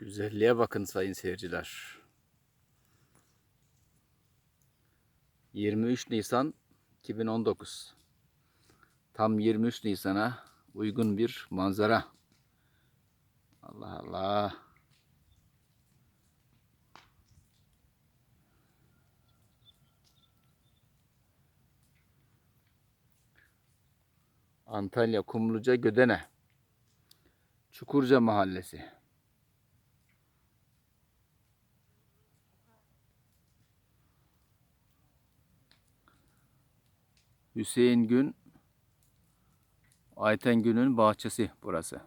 Güzelliğe bakın sayın seyirciler. 23 Nisan 2019. Tam 23 Nisan'a uygun bir manzara. Allah Allah. Antalya Kumluca Gödene. Çukurca Mahallesi. Hüseyin Gün Ayten Gün'ün bahçesi burası.